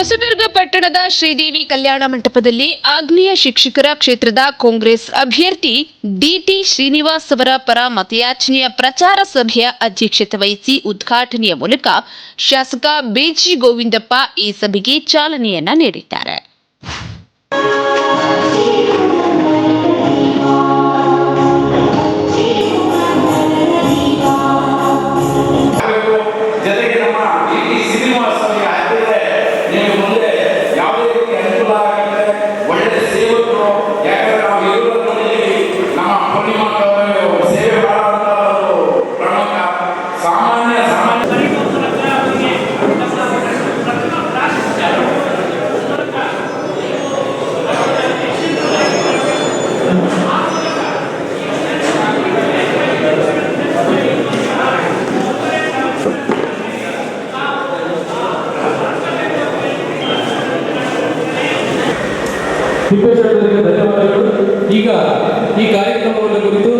ಹೊಸದುರ್ಗ ಪಟ್ಟಣದ ಶ್ರೀದೇವಿ ಕಲ್ಯಾಣ ಮಂಟಪದಲ್ಲಿ ಆಗ್ನೇಯ ಶಿಕ್ಷಕರ ಕ್ಷೇತ್ರದ ಕಾಂಗ್ರೆಸ್ ಅಭ್ಯರ್ಥಿ ಡಿಟಿ ಶ್ರೀನಿವಾಸ್ ಅವರ ಪರ ಮತಯಾಚನೆಯ ಪ್ರಚಾರ ಸಭೆಯ ಅಧ್ಯಕ್ಷತೆ ವಹಿಸಿ ಉದ್ಘಾಟನೆಯ ಮೂಲಕ ಶಾಸಕ ಬಿಜಿ ಗೋವಿಂದಪ್ಪ ಈ ಸಭೆಗೆ ಚಾಲನೆಯನ್ನ ನೀಡಿದ್ದಾರೆ. ತಿಪ್ಪೇಶ್ವರರಿಗೆ ಧನ್ಯವಾದಗಳು. ಈಗ ಈ ಕಾರ್ಯಕ್ರಮವನ್ನು ಕುರಿತು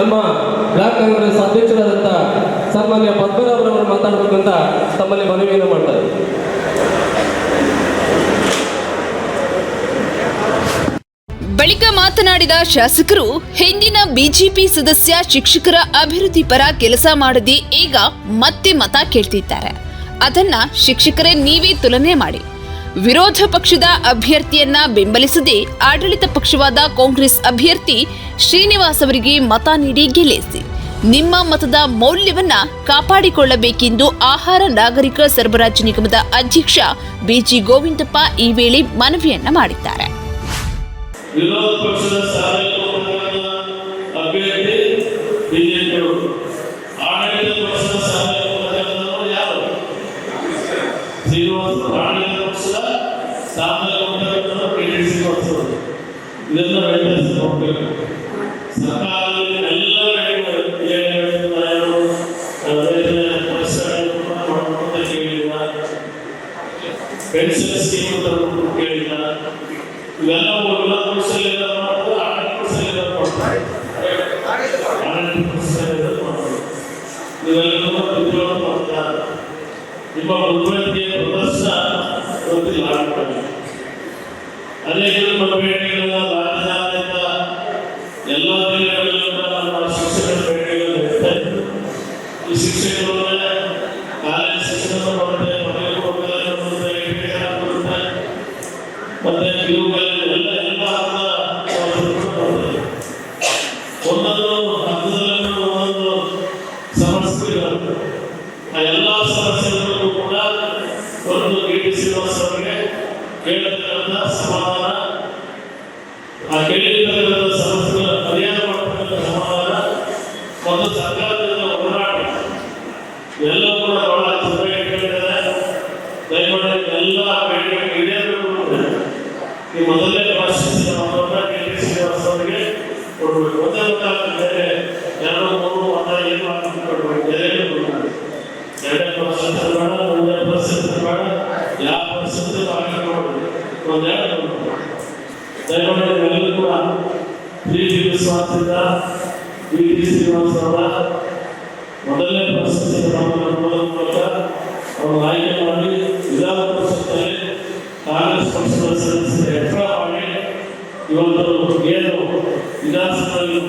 ನಮ್ಮ ಬ್ಲಾಕ್ ಕಾಂಗ್ರೆಸ್ ಅಧ್ಯಕ್ಷರಾದಂಥ ಸನ್ಮಾನ್ಯ ಪದ್ಮನಾಭರವರು ಮಾತಾಡಬೇಕಂತ ತಮ್ಮಲ್ಲಿ ಮನವಿಯನ್ನು ಮಾಡ್ತಾರೆ ಬಳಿಕ ಮಾತನಾಡಿದ ಶಾಸಕರು, ಹಿಂದಿನ ಬಿಜೆಪಿ ಸದಸ್ಯ ಶಿಕ್ಷಕರ ಅಭಿವೃದ್ಧಿ ಪರ ಕೆಲಸ ಮಾಡದೆ ಈಗ ಮತ್ತೆ ಮತ ಕೇಳ್ತಿದ್ದಾರೆ. ಅದನ್ನ ಶಿಕ್ಷಕರೇ ನೀವೇ ತುಲನೆ ಮಾಡಿ. ವಿರೋಧ ಪಕ್ಷದ ಅಭ್ಯರ್ಥಿಯನ್ನ ಬೆಂಬಲಿಸದೆ ಆಡಳಿತ ಪಕ್ಷವಾದ ಕಾಂಗ್ರೆಸ್ ಅಭ್ಯರ್ಥಿ ಶ್ರೀನಿವಾಸ್ ಅವರಿಗೆ ಮತ ನೀಡಿ ಗೆಲ್ಲಿಸಿ. ನಿಮ್ಮ ಮತದ ಮೌಲ್ಯವನ್ನ ಕಾಪಾಡಿಕೊಳ್ಳಬೇಕೆಂದು ಆಹಾರ ನಾಗರಿಕ ಸರಬರಾಜು ನಿಗಮದ ಅಧ್ಯಕ್ಷ ಬಿಜಿ ಗೋವಿಂದಪ್ಪ ಈ ವೇಳೆ ಮನವಿಯನ್ನ ಮಾಡಿದ್ದಾರೆ. ಶ್ರೀನಿವಾಸ ಆಡಳಿತ ಪಕ್ಷದ ಸಾರ್ವಜನಿಕ ಕೆಡಿಸಿ ಕೊಡಿಸೋದು ಇದನ್ನು ವ್ಯತ್ಯಾಸಿಸಬೇಕು ಸರ್ಕಾರದಲ್ಲಿ ಎಲ್ಲ ಪೆನ್ಷನ್ ಸ್ಕೀಮ್ ಕೇಳಿಲ್ಲ ಇವೆಲ್ಲ ಎಲ್ಲ ಪಕ್ಷದಲ್ಲಿ ಮಾಡೋದು ಆಡಳಿತ ಪಕ್ಷದಲ್ಲಿ ಮಾಡ್ತಾರೆ ಆಡಳಿತ ಪಕ್ಷದಲ್ಲಿ ಮಾಡ್ತಾರೆ ಇವೆಲ್ಲವೂ ವಿದ್ರೋಹ ಮಾಡ್ತಾರೆ ನಿಮ್ಮ ಬುದ್ಧಿವಂತಿಕೆ ಪ್ರದರ್ಶನ ಗೊತ್ತಿಲ್ಲ ಆಗ್ತದೆ ಅನೇಕ ನಮ್ಮ ಬೇಡಿಕೆಗಳ ರಾಜ್ಯಾದ್ಯಂತ ಎಲ್ಲ ಜಿಲ್ಲೆಗಳಲ್ಲೂ ನಮ್ಮ ಶಿಕ್ಷಕರ ಬೇಡಿಕೆಗಳು ಇರ್ತದೆ ಈ ಶಿಕ್ಷಕರು ಕಾಲೇಜ್ ಶಿಕ್ಷಣ ಬರುತ್ತೆ ಮನೆಗೆ ಹೋಗಲ್ಲ ಬರುತ್ತೆ ಇಂಡಿಯಾ ಬರುತ್ತೆ ಮತ್ತೆ ಇವುಗಳಲ್ಲಿ ಎಲ್ಲ ಎಲ್ಲ ಹಂತದ ಬರ್ತದೆ ಒಂದೊಂದು ಹಂತದಲ್ಲೂ ಒಂದೊಂದು ಸಮಸ್ಯೆಗಳು ಆ ಎಲ್ಲ ಸಮಸ್ಯೆಗಳಿಗೂ ಕೂಡ ಒಂದು ಡಿ ಟಿ ಶ್ರೀನಿವಾಸ್ ಅವರಿಗೆ ಕೇಳತಕ್ಕಂಥ ಸಮಾಧಾನ. ಆ ಕೇಳಿರ್ತಕ್ಕಂಥ ಸಮಸ್ಯೆಗಳ ಪರಿಹಾರ ಮಾಡತಕ್ಕಂಥ ಸಮಾಧಾನ ಮತ್ತು ಸರ್ಕಾರದಿಂದ ಹೋರಾಟ ಎಲ್ಲ ಕೂಡ ಬಹಳ ಚೆನ್ನಾಗಿ ಕೇಳಿದ್ದಾರೆ ದಯಮಾಡಿ ಎಲ್ಲ ಬೇಡಿಕೆ ಈಡೇರಬೇಕು ಈ ಮೊದಲನೇ ಎಲ್ಲರೂ ಕೂಡ ಶ್ರೀ ವಿಶ್ವಾಸದಿಂದ ವಿ ಟಿ ಶ್ರೀನಿವಾಸ್ ಅವರ ಮೊದಲನೇ ಪ್ರಶಸ್ತಿ ನೋಡೋದ್ರ ಮೂಲಕ ಅವರು ಆಯ್ಕೆ ಮಾಡಿ ವಿಧಾನ ಪರಿಷತ್ತಲ್ಲಿ ಕಾಂಗ್ರೆಸ್ ಪಕ್ಷದ ಸದಸ್ಯರು ಎಫ್ರ ಮಾಡಿ ಇವತ್ತು ಏನು ವಿಧಾನಸಭೆಯಲ್ಲಿ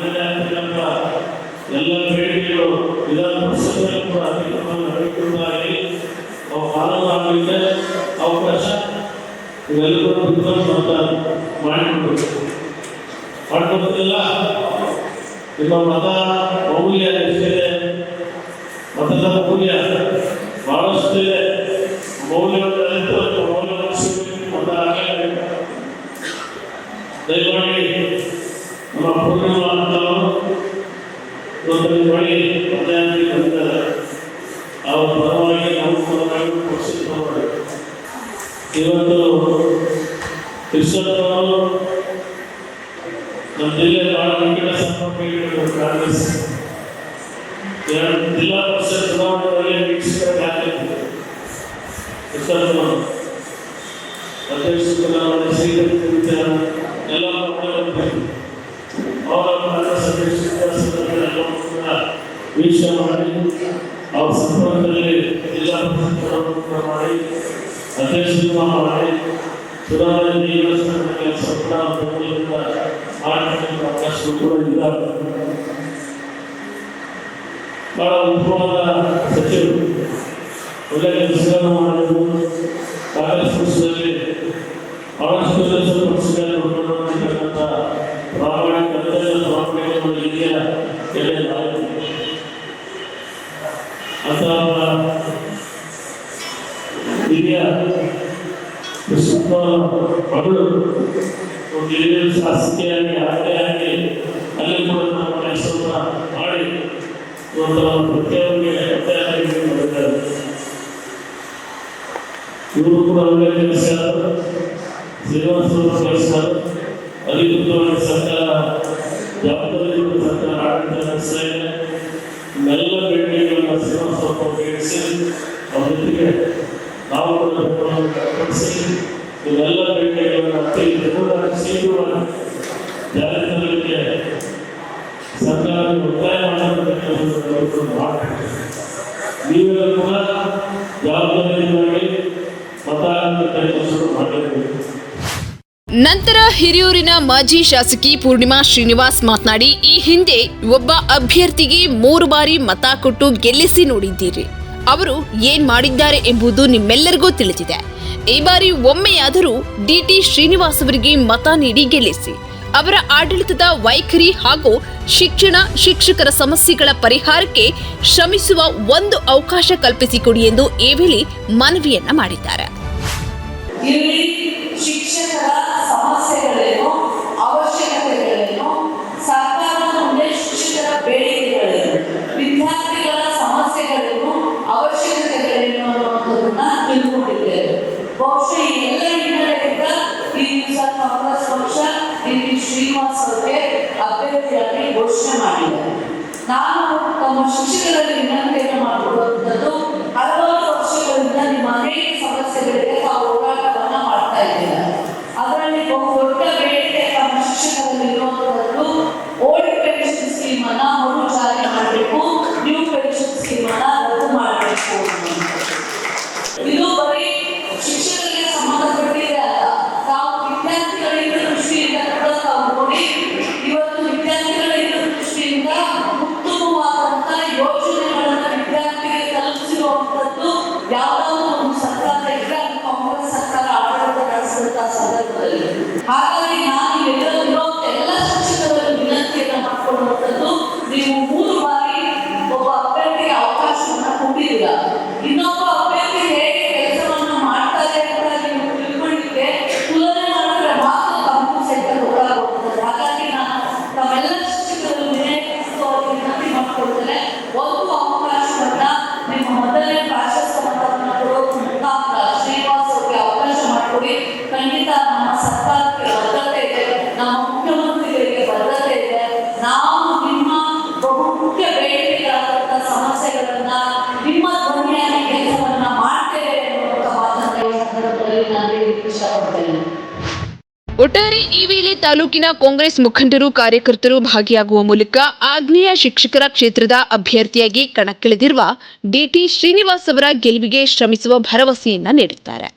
ಎಲ್ಲ ಇವೆಲ್ಲರೂ ವಿದ್ವಾಂಸ ಮತ ಮಾಡಿಕೊಡ್ಬೇಕು ಮಾಡ್ಕೊಡ್ತಿಲ್ಲ ನಿಮ್ಮ ಮತ ಮೌಲ್ಯ ಎಷ್ಟಿದೆ ಮತದ ಮೌಲ್ಯ ಬಹಳಷ್ಟು ಇವತ್ತು ಕೃಷ್ಣಪ್ಪನವರು ನಮ್ಮ ಜಿಲ್ಲೆ ಬಹಳ ನಿಕಟ ಸಂಪರ್ಕ ಇಟ್ಟಿದ್ದಾರೆ ಕಾಂಗ್ರೆಸ್ ಎರಡು ಜಿಲ್ಲಾ ಪರಿಷತ್ ಚುನಾವಣೆಯಲ್ಲಿ ವೀಕ್ಷಕರ ಹಾಕಿದ್ದಾರೆ ಕೃಷ್ಣಪ್ಪನವರು ಅಧ್ಯಕ್ಷ ಚುನಾವಣೆ ಶ್ರೀಕೃತ ವಿಚಾರ ಎಲ್ಲ ಮಕ್ಕಳು ಅವರ ಕಾಂಗ್ರೆಸ್ ಅಧ್ಯಕ್ಷ ಕೂಡ ವೀಕ್ಷಣೆ ಮಾಡಿ ಅವ್ರ ಸಂಪರ್ಕದಲ್ಲಿ ಜಿಲ್ಲಾ ಪರಿಷತ್ ಚುನಾವಣೆ ಮಾಡಿ ಅಧ್ಯಕ್ಷರು ಮಾಡಿ ಚುನಾವಣೆ ನಿರ್ವಹಿಸಿದ ಕೆಲಸ ಕೂಡ ಬೆಂಗಳೂರಿನಿಂದ ಮಾಡತಕ್ಕಂಥ ಅವಕಾಶಗಳು ಕೂಡ ಇದ್ದಾವೆ ಬಹಳ ಉತ್ತಮವಾದ ಸಚಿವರು ಒಳ್ಳೆ ಕೆಲಸಗಳನ್ನು ಮಾಡಿದ್ರು ಕಾಂಗ್ರೆಸ್ ಪಕ್ಷದಲ್ಲಿ ಬಹಳಷ್ಟು ಕೆಲಸ ಪಕ್ಷಗಳನ್ನು ಮಾಡಿರ್ತಕ್ಕಂಥ ಪ್ರಾಮಾಣಿಕ ಅತ್ಯಂತ ಪ್ರಾಮಾಣಿಕ ಹಿರಿಯ ಎಲ್ಲ ಹಿರಿಯ ಮಗಳು ಹಿರಿಯ ಶಾಸಕಿಯಾಗಿ ಆಯ್ಕೆಯಾಗಿ ಅಲ್ಲಿ ಕೂಡ ನಮ್ಮ ಕೆಲಸವನ್ನು ಮಾಡಿ. ಒಂದು ಒತ್ತಾಯವಾಗಿ ಮಾಡಿದ್ದಾರೆ. ಇವರು ಕೂಡ ಒಳ್ಳೆ ಕೆಲಸ. ಶ್ರೀನಿವಾಸ ಕೆಲಸ ಅಧಿಕೃತವಾಗಿ ಸರ್ಕಾರ ಜವಾಬ್ದಾರಿ ಸರ್ಕಾರ ಆಡಳಿತ ನಡೆಸ್ತಾ ಇದೆ. ಎಲ್ಲ ಬೇಡಿಕೆಗಳನ್ನು ಶ್ರೀನಿವಾಸ ಬೇಡಿಸಿ ನಂತರ ಹಿರಿಯೂರಿನ ಮಾಜಿ ಶಾಸಕಿ ಪೂರ್ಣಿಮಾ ಶ್ರೀನಿವಾಸ್ ಮಾತನಾಡಿ, ಈ ಹಿಂದೆ ಒಬ್ಬ ಅಭ್ಯರ್ಥಿಗೆ ಮೂರು ಬಾರಿ ಮತ ಕೊಟ್ಟು ಗೆಲ್ಲಿಸಿ ನೋಡಿದ್ದೀರಿ. ಅವರು ಏನ್ ಮಾಡಿದ್ದಾರೆ ಎಂಬುದು ನಿಮ್ಮೆಲ್ಲರಿಗೂ ತಿಳಿದಿದೆ. ಈ ಬಾರಿ ಒಮ್ಮೆಯಾದರೂ ಡಿಟಿ ಶ್ರೀನಿವಾಸ್ ಅವರಿಗೆ ಮತ ನೀಡಿ ಗೆಲ್ಲಿಸಿ. ಅವರ ಆಡಳಿತದ ವೈಖರಿ ಹಾಗೂ ಶಿಕ್ಷಣ ಶಿಕ್ಷಕರ ಸಮಸ್ಯೆಗಳ ಪರಿಹಾರಕ್ಕೆ ಶ್ರಮಿಸುವ ಒಂದು ಅವಕಾಶ ಕಲ್ಪಿಸಿಕೊಡಿ ಎಂದು ಈ ವೇಳೆ ಮನವಿಯನ್ನ ಮಾಡಿದ್ದಾರೆ. ಶ್ರೀನಿವಾಸ್ ಅವರಿಗೆ ಅಭ್ಯರ್ಥಿಯಾಗಿ ಘೋಷಣೆ ಮಾಡಿದ್ದಾರೆ. ನಾನು ತಮ್ಮ ಶಿಕ್ಷಕರಲ್ಲಿ ವಿನಂತಿಯನ್ನು ಮಾಡಿಕೊಳ್ಳುವಂಥದ್ದು ಹಲವಾರು ವರ್ಷಗಳಿಂದ ನಿಮ್ಮ ಅನೇಕ ಒಟ್ಟಾರೆ ಈ ವೇಳೆ ತಾಲೂಕಿನ ಕಾಂಗ್ರೆಸ್ ಮುಖಂಡರು, ಕಾರ್ಯಕರ್ತರು ಭಾಗಿಯಾಗುವ ಮೂಲಕ ಆಗ್ನೇಯ ಶಿಕ್ಷಕರ ಕ್ಷೇತ್ರದ ಅಭ್ಯರ್ಥಿಯಾಗಿ ಕಣಕ್ಕಿಳಿದಿರುವ ಡಿಟಿ ಶ್ರೀನಿವಾಸ್ ಅವರ ಗೆಲುವಿಗೆ ಶ್ರಮಿಸುವ ಭರವಸೆಯನ್ನ ನೀಡುತ್ತಾರೆ